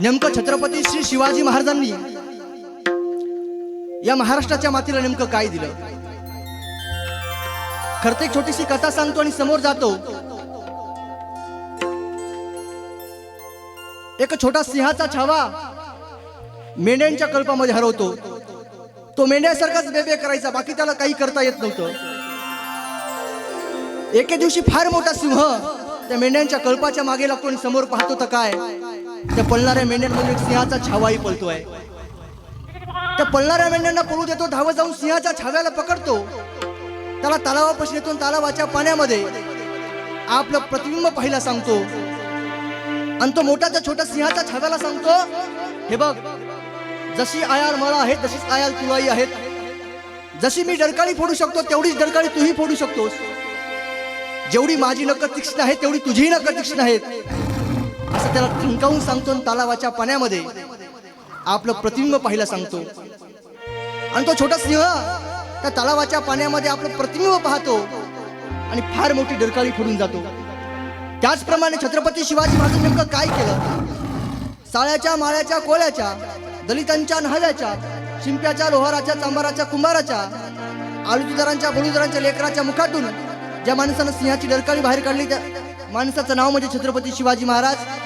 नेमकं छत्रपती श्री शिवाजी महाराजांनी या महाराष्ट्राच्या मातीला नेमकं काय दिलं? खरं तर एक छोटीशी कथा सांगतो आणि समोर जातो. एक छोटा सिंहाचा छावा मेंढ्यांच्या कल्पामध्ये हरवतो. तो मेंढ्यासारखाच बेबे करायचा बाकी त्याला काही करता येत नव्हतं. एके दिवशी फार मोठा सिंह त्या मेंढ्यांच्या कळपाच्या मागे लागतो आणि समोर पाहतो तर काय? त्या पळणाऱ्या मेंढ्यांमध्ये सिंहाचा छावाही पळतोय. त्या पळणाऱ्या मेंढ्यांना पळू देतो? धावत जाऊन सिंहाच्या छाव्याला पकडतो. त्याला तलावापाशी येतो तलावाच्या पाण्यामध्ये आपलं प्रतिबिंब पाहिला सांगतो. आणि तो मोठा त्या छोट्या सिंहाच्या छाव्याला सांगतो हे बघ जशी आयाल मला आहेत तशीच आयाल तुलाही आहेत. जशी मी डरकाळी फोडू शकतो तेवढीच डरकाळी तूही फोडू शकतोस. जेवढी माझी नक तीक्ष्ण आहे तेवढी तुझीही नक तीक्ष्ण आहेत. असं त्याला थंकावून सांगतो आणि तलावाच्या पाण्यामध्ये आपलं प्रतिबिंब पाहायला सांगतो. आणि तो छोटा सिंह त्या तलावाच्या पाण्यामध्ये आपलं प्रतिबिंब पाहतो आणि फार मोठी डरकाळी फोडून जातो. त्याचप्रमाणे छत्रपती शिवाजी महाराज नेमकं काय केलं? साळ्याच्या माळ्याच्या कोळ्याच्या दलितांच्या नहव्याच्या शिंप्याच्या लोहाराच्या चांबाराच्या कुंभाराच्या आलुतदारांच्या बलुदारांच्या लेकराच्या मुखातून ज्या माणसानं सिंहाची डरकाळी बाहेर काढली त्या माणसाचं नाव म्हणजे छत्रपती शिवाजी महाराज.